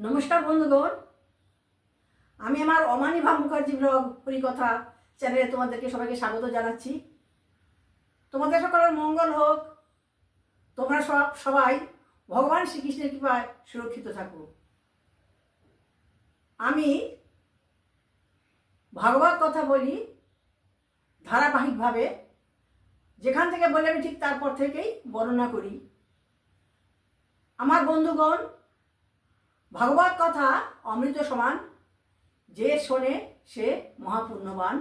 নমস্কার বন্ধুগণ। আমি আমার অমানিভা মুখার্জি ব্লগ, পরিকথা চ্যানেলে তোমাদেরকে সবাইকে স্বাগত জানাচ্ছি। তোমাদের সকলের মঙ্গল হোক। তোমরা সব, সবাই ভগবান শ্রীকৃষ্ণের কৃপায় সুরক্ষিত থাকো। আমি ভাগবত কথা বলি ধারাবাহিকভাবে। যেখান থেকে বলে আমি ঠিক তারপর থেকেই বর্ণনা করি। আমার বন্ধুগণ ভাগবত কথা অমৃত সমান, যে শোনে সে মহাপুণ্যবান,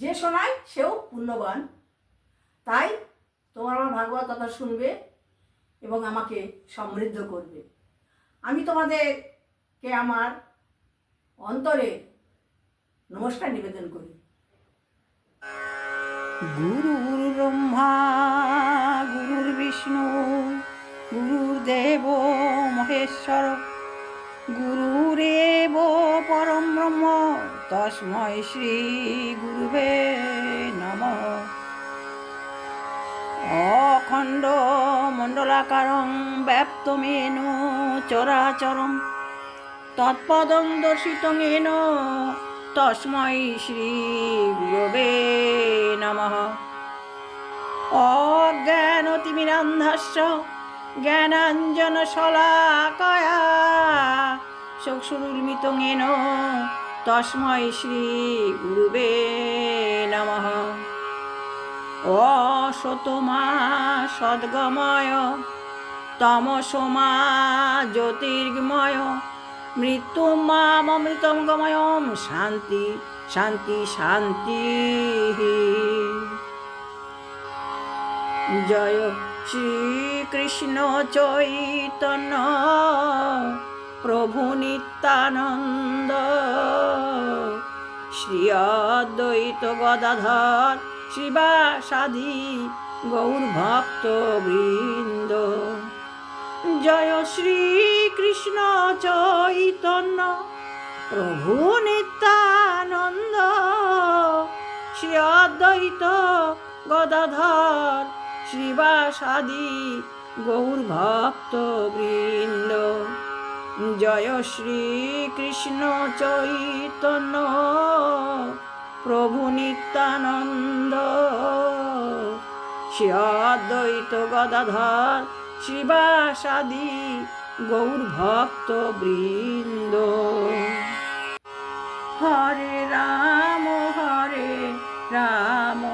যে শোনায় সেও পুণ্যবান। তাই তোমার আমার ভাগবত কথা শুনবে এবং আমাকে সমৃদ্ধ করবে। আমি তোমাদেরকে আমার অন্তরে নমস্কার নিবেদন করি। গুরু ব্রহ্মা, গুরুর বিষ্ণু গুরুর্দেব মহেশ্বর। গুরুরেব পরম ব্রহ্ম তস্মৈ শ্রী গুরুবে নম। অখণ্ড মণ্ডলাকারং ব্যাপ্তমেন চরাচরম। তৎপদং দর্শিতং এন তস্মৈ শ্রী গুরবে নমঃ। অজ্ঞানতিমিরান্ধস্য জ্ঞানাঞ্জন শলাকয়া চক্ষুরুন্মিতং এন তস্মৈ শ্রী গুরুবে নমঃ। অসতমা সদ্গময়, তমসমা জ্যোতির্গময় মৃত্যুমামৃতম গময়ম, শান্তি শান্তি শান্তি। জয়। শ্রীকৃষ্ণ চৈতন্য, প্রভু নিত্যানন্দ। শ্রী অদ্বৈত গদাধর শিবাসাদি গৌরভক্ত বৃন্দ। জয় শ্রীকৃষ্ণ চৈতন্য, প্রভু নিত্যানন্দ। শ্রী অদ্বৈত গদাধর শ্রীবাসাদি গৌরভক্ত বৃন্দ। জয় শ্রীকৃষ্ণ চৈতন্য, প্রভু নিত্যানন্দ। শ্রী অদ্বৈত গদাধর শিবাসাদি গৌর ভক্ত বৃন্দ। হরে রাম হরে রাম।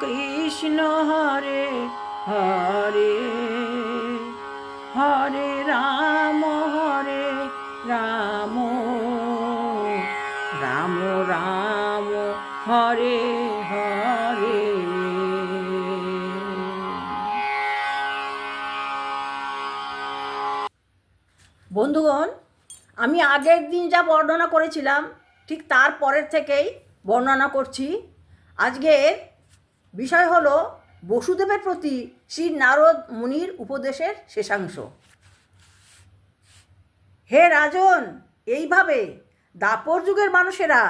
কৃষ্ণ হরে হরে হরে রাম হরে রাম রাম রাম, হরে হরে। বন্ধুগণ, আমি আগের দিন যা বর্ণনা করেছিলাম, ঠিক তার পরের থেকেই বর্ণনা করছি। আজকের বিষয় হলো বসুদেবের প্রতি শ্রী নারদ মুনির উপদেশের শেষাংশ। হে রাজন, এইভাবে দাপর যুগের মানুষেরা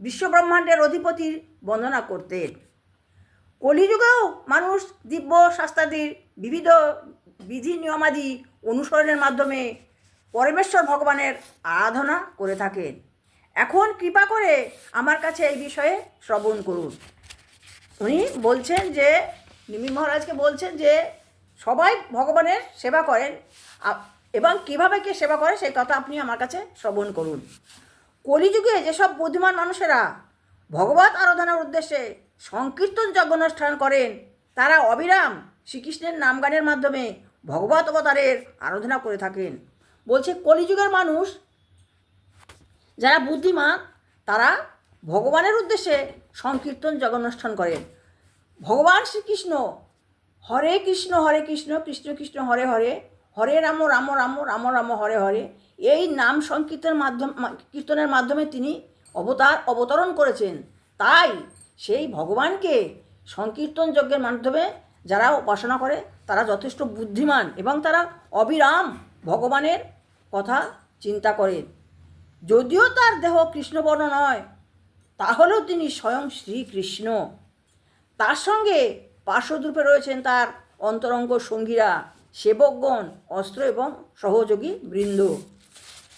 বিশ্বব্রহ্মাণ্ডের অধিপতির বন্দনা করতেন। কলিযুগেও মানুষ দিব্য শাস্ত্রাদির বিবিধ বিধি নিয়মাদি অনুসরণের মাধ্যমে পরমেশ্বর ভগবানের আরাধনা করে থাকেন। এখন কৃপা করে আমার কাছে এই বিষয়ে শ্রবণ করুন। উনি বলছেন যে নিমি মহারাজকে বলছেন যে, সবাই ভগবানের সেবা করেন। এবং কীভাবে কে সেবা করে সেই কথা আপনি আমার কাছে শ্রবণ করুন। কলিযুগে যেসব বুদ্ধিমান মানুষেরা ভগবত আরাধনার উদ্দেশ্যে সংকীর্তন যজ্ঞানুষ্ঠান করেন, তারা অবিরাম শ্রীকৃষ্ণের নামগানের মাধ্যমে ভগবত অবতারের আরাধনা করে থাকেন। বলছে কলিযুগের মানুষ, যারা বুদ্ধিমান, তারা ভগবানের উদ্দেশ্যে সংকীর্তন জগন্নাষ্ঠান করেন। ভগবান শ্রীকৃষ্ণ, হরে কৃষ্ণ হরে কৃষ্ণ কৃষ্ণ কৃষ্ণ, হরে হরে হরে রাম রাম রাম রাম রাম, হরে হরে, এই নাম সংকীর্তনের মাধ্যম কীর্তনের মাধ্যমে তিনি অবতার অবতরণ করেছেন। তাই সেই ভগবানকে সংকীর্তন যজ্ঞের মাধ্যমে যারা উপাসনা করে, তারা যথেষ্ট বুদ্ধিমান এবং তারা অবিরাম ভগবানের কথা চিন্তা করেন যদিও তার দেহ কৃষ্ণবর্ণ নয় তাহলেও তিনি স্বয়ং শ্রীকৃষ্ণ। তার সঙ্গে পার্শ্বদ্রূপে রয়েছেন তার অন্তরঙ্গ সঙ্গীরা, সেবকগণ, অস্ত্র এবং সহযোগী বৃন্দ।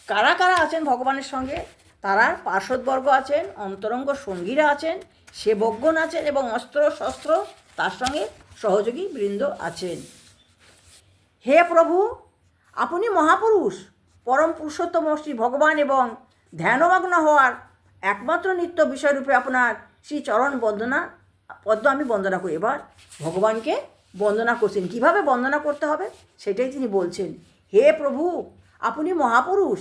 কারা কারা আছেন ভগবানের সঙ্গে? তারা পার্শ্বদবর্গ আছেন, অন্তরঙ্গ সঙ্গীরা আছেন, সেবকগণ আছেন এবং অস্ত্র, শস্ত্র, তার সঙ্গে সহযোগী বৃন্দ আছেন। হে প্রভু, আপনি মহাপুরুষ, পরম পুরুষোত্তম শ্রী ভগবান এবং ধ্যানমগ্ন হওয়ার একমাত্র নিত্য বিষয়রূপে আপনার শ্রী চরণ বন্দনা, পদ্ম আমি বন্দনা করি। এবার ভগবানকে বন্দনা করছেন। কীভাবে বন্দনা করতে হবে? সেটাই তিনি বলছেন, হে প্রভু, আপনি মহাপুরুষ,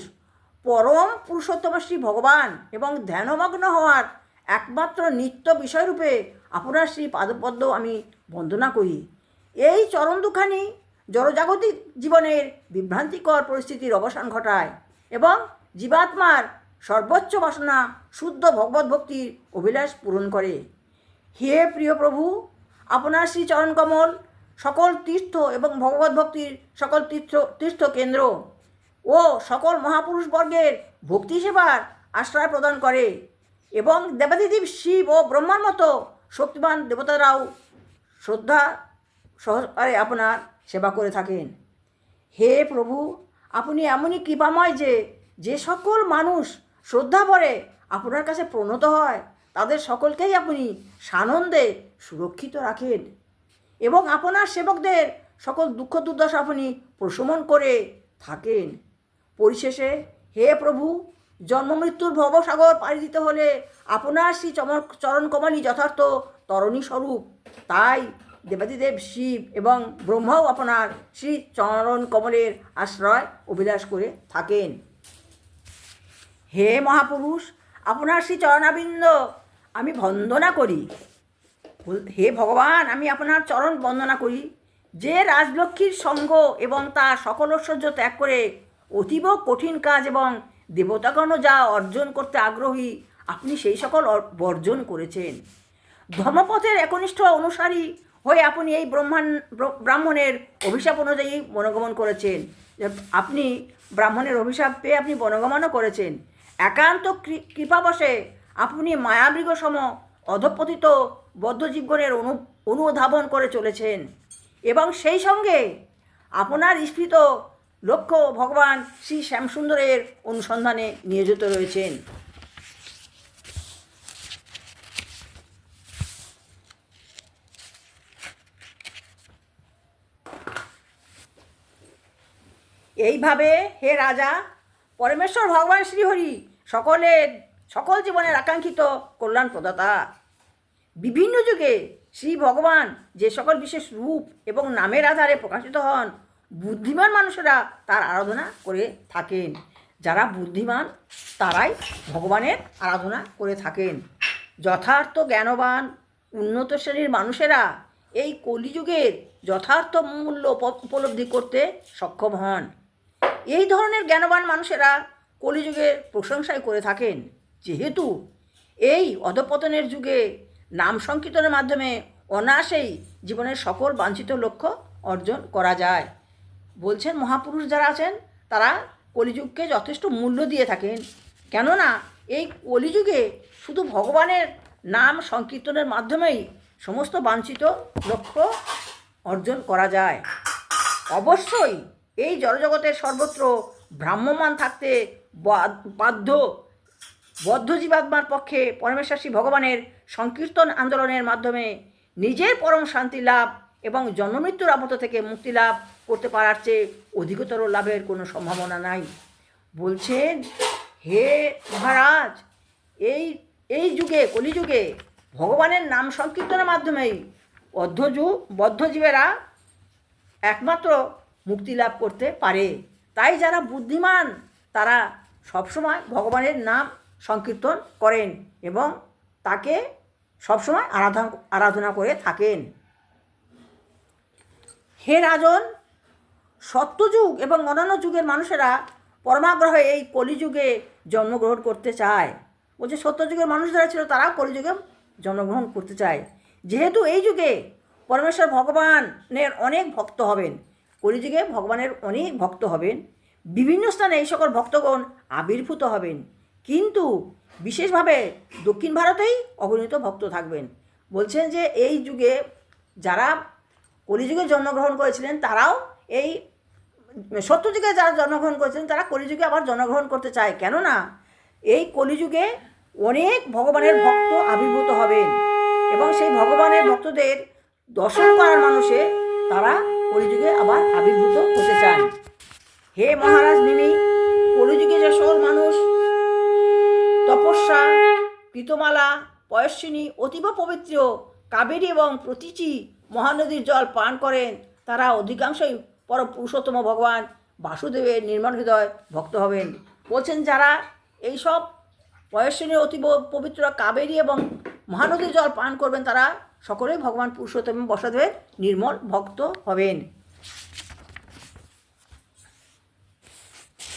পরম পুরুষোত্তম শ্রী ভগবান এবং ধ্যানমগ্ন হওয়ার একমাত্র নিত্য বিষয়রূপে আপনার শ্রী পাদপদ্ম আমি বন্দনা করি। এই চরণ দুখানি জড়জাগতিক জীবনের বিভ্রান্তিকর পরিস্থিতির অবসান ঘটায় এবং জীবাত্মার সর্বোচ্চ বাসনা শুদ্ধ ভগবত ভক্তির অভিলাষ পূরণ করে। হে প্রিয় প্রভু, আপনার শ্রী চরণকমল সকল তীর্থ এবং ভগবত ভক্তির সকল তীর্থ তীর্থ কেন্দ্র ও সকল মহাপুরুষবর্গের ভক্তি সেবার আশ্রয় প্রদান করে এবং দেবাদিদেব শিব ও ব্রহ্মার মতো শক্তিমান দেবতারাও শ্রদ্ধা সহকারে আপনার সেবা করে থাকেন। হে প্রভু, আপনি এমনই কৃপাময় যে যে সকল মানুষ শ্রদ্ধা ভরে আপনার কাছে প্রণত হয়, তাদের সকলকেই আপনি সানন্দে সুরক্ষিত রাখেন। এবং আপনার সেবকদের সকল দুঃখ দুর্দশা আপনি প্রশমন করে থাকেন। পরিশেষে, হে প্রভু, জন্মমৃত্যুর ভবসাগর পাড়ি দিতে হলে আপনার শ্রী চমর চরণ কমলই যথার্থ তরণী স্বরূপ। তাই দেবাদিদেব শিব এবং ব্রহ্মাও আপনার শ্রী চরণ কমলের আশ্রয় অভিলাষ করে থাকেন। হে মহাপুরুষ, আপনার শ্রী চরণাবিন্দ আমি বন্দনা করি। হে ভগবান, আমি আপনার চরণ বন্দনা করি। যে রাজলক্ষ্মীর সঙ্গ এবং তার সকল ঐশ্বর্য ত্যাগ করে অতীব কঠিন কাজ এবং দেবতাগণও যা অর্জন করতে আগ্রহী, আপনি সেই সকল বর্জন করেছেন। ধর্মপথের একনিষ্ঠ অনুসারী হয়ে আপনি এই ব্রহ্মাণ ব্রাহ্মণের অভিশাপ অনুযায়ী বনগমন করেছেন। আপনি ব্রাহ্মণের অভিশাপ পেয়ে আপনি বনগমনও করেছেন। একান্ত কৃপাবশে আপনি মায়ামৃগ সম অধপতিত বদ্ধজীবগণের অনু, অনুধাবন করে চলেছেন। এবং সেই সঙ্গে আপনার স্ফীত লক্ষ্য ভগবান শ্রী শ্যামসুন্দরের অনুসন্ধানে নিয়োজিত রয়েছেন। এইভাবে হে রাজা পরমেশ্বর ভগবান শ্রীহরি সকলের সকল জীবনের আকাঙ্ক্ষিত কল্যাণ প্রদাতা। বিভিন্ন যুগে শ্রী ভগবান যে সকল বিশেষ রূপ এবং নামের আধারে প্রকাশিত হন, বুদ্ধিমান মানুষেরা তার আরাধনা করে থাকেন। যারা বুদ্ধিমান, তারাই ভগবানের আরাধনা করে থাকেন। যথার্থ জ্ঞানবান, উন্নত শ্রেণির মানুষেরা এই কলিযুগের যথার্থ মূল্য উপ- উপলব্ধি করতে সক্ষম হন। এই ধরনের জ্ঞানবান মানুষেরা কলিযুগের প্রশংসাই করে থাকেন। যেহেতু এই অধপতনের যুগে নাম সংকীর্তনের মাধ্যমে অনায়াসেই জীবনের সকল বাঞ্ছিত লক্ষ্য অর্জন করা যায়। বলছেন মহাপুরুষ যারা আছেন, তারা কলিযুগকে যথেষ্ট মূল্য দিয়ে থাকেন। কেননা এই কলিযুগে শুধু ভগবানের নাম সংকীর্তনের মাধ্যমেই সমস্ত বাঞ্ছিত লক্ষ্য অর্জন করা যায়। অবশ্যই এই জড়জগতের সর্বত্র ভ্রাম্যমান থাকতে বাধ্য। বদ্ধজীবাত্মার পক্ষে পরমেশ্বর ভগবানের সংকীর্তন আন্দোলনের মাধ্যমে নিজের পরম শান্তি লাভ এবং জন্মমৃত্যুর আবত থেকে মুক্তি লাভ করতে পারার চেয়ে অধিকতর লাভের কোনো সম্ভাবনা নাই। বলছেন, হে মহারাজ, এই এই যুগে, কলিযুগে ভগবানের নাম সংকীর্তনের মাধ্যমেই বদ্ধযু, বদ্ধজীবেরা একমাত্র মুক্তি লাভ করতে পারে। তাই যারা বুদ্ধিমান, তারা সবসময় ভগবানের নাম সংকীর্তন করেন এবং তাকে সবসময় আরাধনা আরাধনা করে থাকেন। হে রাজন, সত্যযুগ এবং অন্যান্য যুগের মানুষেরা পরমাগ্রহে এই কলিযুগে জন্মগ্রহণ করতে চায়। বলছে সত্যযুগের মানুষ যারা ছিল, তারাও কলিযুগে জন্মগ্রহণ করতে চায়। যেহেতু এই যুগে পরমেশ্বর ভগবানের অনেক ভক্ত হবেন কলিযুগে ভগবানের অনেক ভক্ত হবেন। বিভিন্ন স্থানে এই সকল ভক্তগণ আবির্ভূত হবেন। কিন্তু বিশেষভাবে দক্ষিণ ভারতেই অগণিত ভক্ত থাকবেন। বলছেন যে এই যুগে যারা কলিযুগে জন্মগ্রহণ করেছিলেন, তারাও এই সত্যযুগে যারা জন্মগ্রহণ করেছিলেন, তারা কলিযুগে আবার জন্মগ্রহণ করতে চায়। কেননা এই কলিযুগে অনেক ভগবানের ভক্ত আবির্ভূত হবেন এবং সেই ভগবানের ভক্তদের দর্শন করার মানুষে তারা কলিযুগে আবার আবির্ভূত হতে চান। হে মহারাজ নিমি, কলিযুগে যে সকল মানুষ, তপস্যা, পিতমালা পয়স্বিনী অতীব পবিত্র কাবেরী এবং প্রতিচি মহানদীর জল পান করেন, তারা অধিকাংশই পর পুরুষোত্তম ভগবান বাসুদেবের নির্মাণ হৃদয় ভক্ত হবেন। বলছেন যারা এইসব পয়স্বিনী অতীব পবিত্র কাবেরী এবং মহানদীর জল পান করবেন, তারা সকলেই ভগবান পুরুষোত্তম বসুদেবের নির্মল ভক্ত হবেন।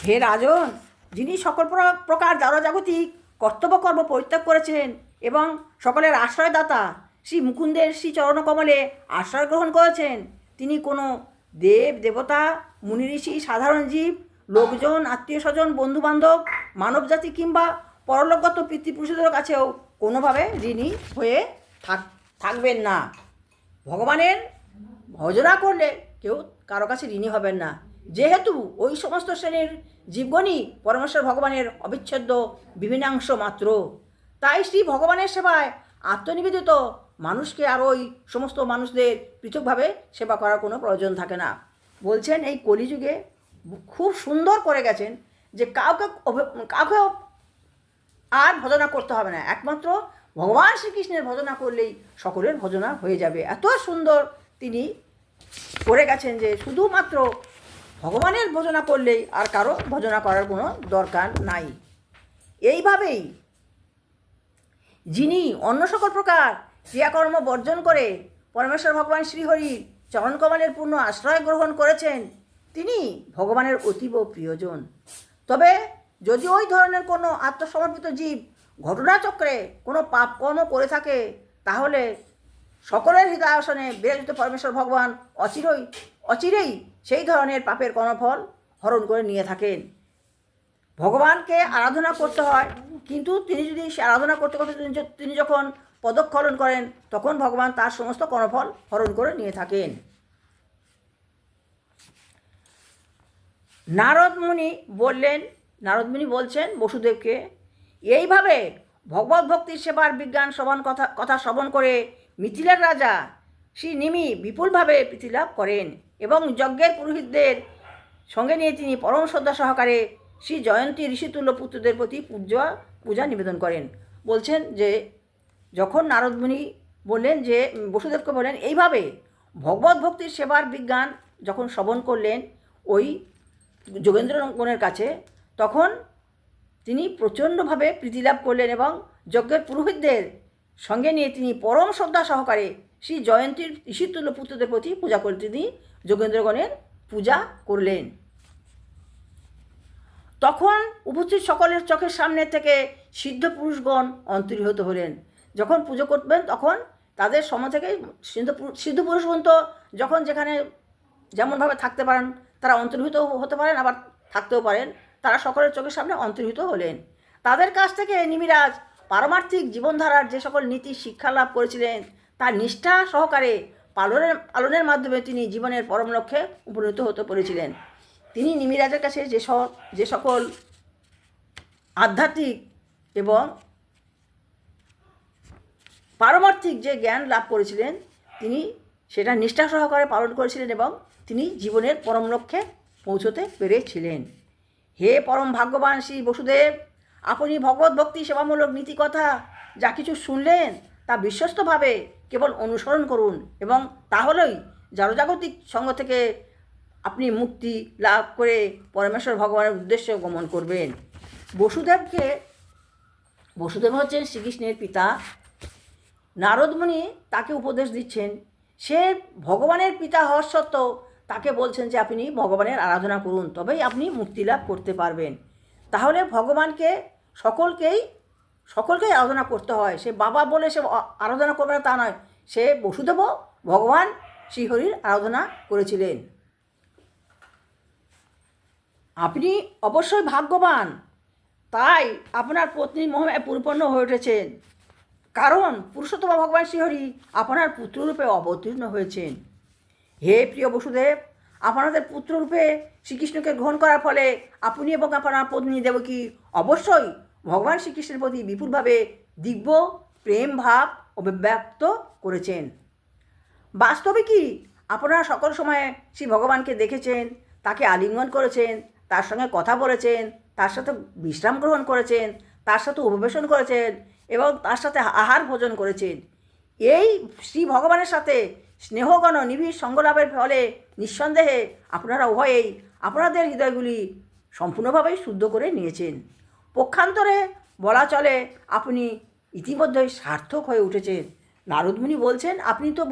হে রাজন, যিনি সকল প্র- প্রকার জড়জাগতিক কর্তব্যকর্ম পরিত্যাগ করেছেন এবং সকলের আশ্রয়দাতা শ্রী মুকুন্দের শ্রী চরণকমলে আশ্রয় গ্রহণ করেছেন, তিনি কোনো দেব, দেবতা, মুনি, ঋষি, সাধারণ জীব, লোকজন, আত্মীয় স্বজন, বন্ধুবান্ধব মানবজাতি কিংবা পরলোকগত পিতৃপুরুষদের কাছেও কোনোভাবে ঋণী হয়ে থাক থাকবেন না। ভগবানের ভজনা করলে কেউ কারও কাছে ঋণী হবেন না। যেহেতু ওই সমস্ত শ্রেণির জীবগণই পরমেশ্বর ভগবানের অবিচ্ছেদ্য বিভিন্নাংশ মাত্র। তাই শ্রী ভগবানের সেবায় আত্মনিবেদিত মানুষকে আর ওই সমস্ত মানুষদের পৃথকভাবে সেবা করার কোনো প্রয়োজন থাকে না। বলছেন এই কলিযুগে খুব সুন্দর করে গেছেন যে কাউকে কাউকে আর ভজনা করতে হবে না। একমাত্র ভগবান শ্রীকৃষ্ণের ভজনা করলেই সকলের ভজনা হয়ে যাবে। এত সুন্দর তিনি করে গেছেন যে শুধুমাত্র ভগবানের ভজনা করলেই আর কারও ভজনা করার কোনো দরকার নাই। এইভাবেই যিনি অন্য সকল প্রকার ক্রিয়াকর্ম বর্জন করে পরমেশ্বর ভগবান শ্রীহরির চরণকমলের পূর্ণ আশ্রয় গ্রহণ করেছেন, তিনি ভগবানের অতীব প্রিয়জন। তবে যদি ওই ধরনের কোনো আত্মসমর্পিত জীব ঘটনাচক্রে কোনো পাপ কর্ম করে থাকে, তাহলে সকলের হৃদয়াসনে বিরাজিত পরমেশ্বর ভগবান অচিরই, অচিরেই সেই ধরনের পাপের কর্মফল হরণ করে নিয়ে থাকেন। ভগবানকে আরাধনা করতে হয়, কিন্তু তিনি যদি সে আরাধনা করতে করতে তিনি যখন পদক্ষলন করেন, তখন ভগবান তার সমস্ত কর্মফল হরণ করে নিয়ে থাকেন। নারদ মুনি বললেন, নারদ মুনি বলছেন বসুদেবকে এইভাবে ভগবত ভক্তির সেবার বিজ্ঞান শ্রবণ কথা কথা শ্রবণ করে মিথিলার রাজা শ্রী নিমি বিপুলভাবে প্রীতিলাভ করেন এবং যজ্ঞের পুরোহিতদের সঙ্গে নিয়ে তিনি পরম শ্রদ্ধা সহকারে শ্রী জয়ন্তী ঋষিতুল্য পুত্রদের প্রতি পূজা পূজা নিবেদন করেন। বলছেন যে, যখন নারদমুনি বললেন যে, বসুদেবকে বললেন, এইভাবে ভগবত ভক্তির সেবার বিজ্ঞান যখন শ্রবণ করলেন ওই যোগেন্দ্রগণের কাছে, তখন তিনি প্রচণ্ডভাবে প্রীতিলাভ করলেন এবং যজ্ঞের পুরোহিতদের সঙ্গে নিয়ে তিনি পরম শ্রদ্ধা সহকারে শ্রী জয়ন্তীর ঋষিতুল্য পুত্রদের প্রতি পূজা করে তিনি যোগেন্দ্রগণের পূজা করলেন। তখন উপস্থিত সকলের চোখের সামনে থেকে সিদ্ধ পুরুষগণ অন্তর্হিত হলেন। যখন পুজো করবেন তখন তাদের সময় থেকে সিদ্ধ সিদ্ধ পুরুষগণ তো যখন যেখানে যেমনভাবে থাকতে পারেন, তারা অন্তর্হিত হতে পারেন, আবার থাকতেও পারেন। তারা সকলের চোখের সামনে অন্তর্হিত হলেন। তাদের কাছ থেকে নিমিরাজ পারমার্থিক জীবনধারার যে সকল নীতি শিক্ষা লাভ করেছিলেন, তার নিষ্ঠা সহকারে পালনের পালনের মাধ্যমে তিনি জীবনের পরম লক্ষ্যে উপনীত হতে পেরেছিলেন। তিনি নিমিরাজের কাছে যে যে সকল আধ্যাত্মিক এবং পারমার্থিক যে জ্ঞান লাভ করেছিলেন, তিনি সেটা নিষ্ঠা সহকারে পালন করেছিলেন এবং তিনি জীবনের পরম লক্ষ্যে পৌঁছতে পেরেছিলেন। হে পরম ভাগ্যবান শ্রী বসুদেব, আপনি ভগবত ভক্তি সেবামূলক নীতিকথা যা কিছু শুনলেন তা বিশ্বস্তভাবে কেবল অনুসরণ করুন এবং তাহলেই জড়জাগতিক সঙ্গ থেকে আপনি মুক্তি লাভ করে পরমেশ্বর ভগবানের উদ্দেশ্যে গমন করবেন। বসুদেবকে, বসুদেব হচ্ছেন শ্রীকৃষ্ণের পিতা। নারদমণি তাকে উপদেশ দিচ্ছেন, সে ভগবানের পিতা হওয়ার সত্ত্বেও তাকে বলছেন যে আপনি ভগবানের আরাধনা করুন, তবেই আপনি মুক্তি লাভ করতে পারবেন। তাহলে ভগবানকে সকলকেই সকলকেই আরাধনা করতে হয়। সে বাবা বলে সে আরাধনা করবে না তা নয়। সে বসুদেব ভগবান শ্রীহরির আরাধনা করেছিলেন। আপনি অবশ্যই ভাগ্যবান। তাই আপনার পত্নী মহিমায় পরিপূর্ণ হয়ে উঠেছেন। কারণ পুরুষোত্তম ভগবান শ্রীহরি আপনার পুত্ররূপে অবতীর্ণ হয়েছেন। হে প্রিয় বসুদেব, আপনাদের পুত্ররূপে শ্রীকৃষ্ণকে গ্রহণ করার ফলে আপনি এবং আপনার পত্নী দেবকী অবশ্যই ভগবান শ্রীকৃষ্ণের প্রতি বিপুলভাবে দিব্য প্রেম ভাব অভিব্যক্ত করেছেন। বাস্তবে কি আপনারা সকল সময়ে শ্রী ভগবানকে দেখেছেন, তাকে আলিঙ্গন করেছেন, তার সঙ্গে কথা বলেছেন, তার সাথে বিশ্রাম গ্রহণ করেছেন, তার সাথে উপবেশন করেছেন এবং তার সাথে আহার ভোজন করেছেন। এই শ্রী ভগবানের সাথে স্নেহগণ নিবিড় সঙ্গলাভের ফলে নিঃসন্দেহে আপনারা উভয়েই আপনাদের হৃদয়গুলি সম্পূর্ণভাবেই শুদ্ধ করে নিয়েছেন। পক্ষান্তরে বলা চলে, আপনি ইতিমধ্যেই সার্থক হয়ে উঠেছেন। নারদমুনি বলছেন, আপনি তো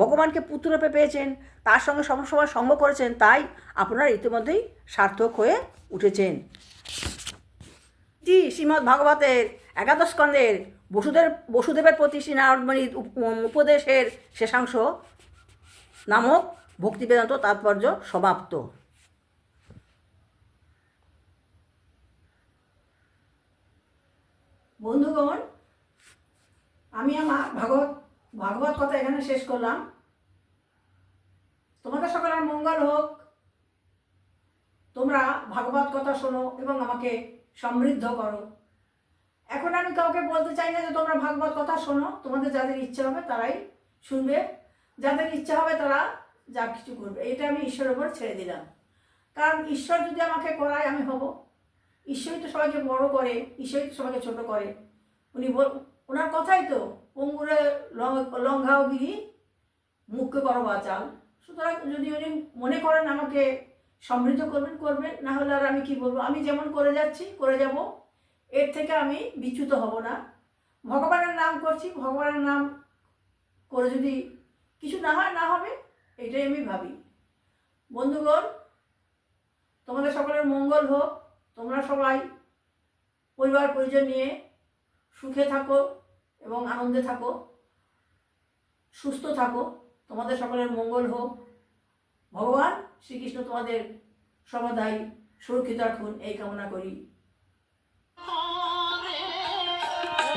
ভগবানকে পুত্ররূপে পেয়েছেন, তার সঙ্গে সবসময় সঙ্গ করেছেন, তাই আপনারা ইতিমধ্যেই সার্থক হয়ে উঠেছেন। জি শ্রীমদ্ ভাগবতের একাদশ স্কন্দের বসুদেব, বসুদেবের প্রতি শ্রী নারদমণির উপ- উপদেশের শেষাংশ নামক ভক্তিবেদান্ত তাৎপর্য সমাপ্ত। বন্ধুগণ, আমি আমার ভাগবত ভাগবত কথা এখানে শেষ করলাম। তোমাদের সকলের মঙ্গল হোক। তোমরা ভাগবত কথা শোনো এবং আমাকে সমৃদ্ধ করো। এখন আমি কাউকে বলতে চাই না যে তোমরা ভাগবত কথা শোনো, তোমাদের যাদের ইচ্ছা হবে তারাই শুনবে, যাদের ইচ্ছা হবে তারা যা কিছু করবে। এটা আমি ঈশ্বরের উপর ছেড়ে দিলাম। কারণ ঈশ্বর যদি আমাকে করায় আমি হব। ঈশ্বরই তো সবাইকে বড় করে, ঈশ্বরই তো সবাইকে ছোট করে। উনি ওনার কথাই তো পঙ্গুরে লঙ্ঘাও গিরি মুখকে করো বাঁচাল সুতরাং যদি উনি মনে করেন আমাকে সমৃদ্ধ করবেন করবেন, না হলে আর আমি কি বলব? আমি যেমন করে যাচ্ছি, করে যাব, এর থেকে আমি বিচ্যুত হব না। ভগবানের নাম করছি, ভগবানের নাম করে যদি কিছু না হয়, না হবে, এটাই আমি ভাবি। বন্ধুগণ, তোমাদের সকলের মঙ্গল হোক, তোমরা সবাই পরিবার, পরিজন নিয়ে সুখে থাকো এবং আনন্দে থাকো, সুস্থ থাকো, তোমাদের সকলের মঙ্গল হোক। ভগবান শ্রীকৃষ্ণ তোমাদের সমাধায় সুরক্ষিত রাখুন এই কামনা করি।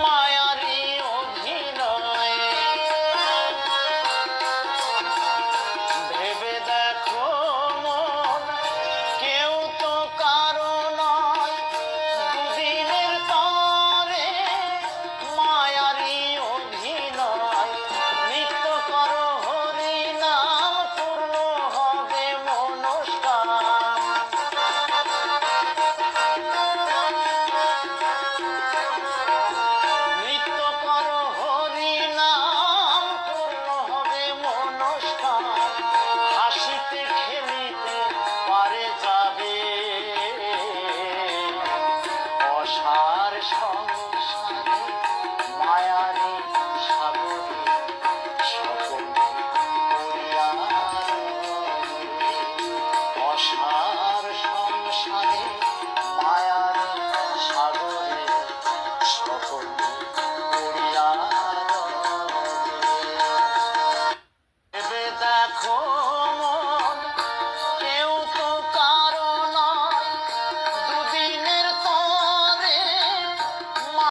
মায়া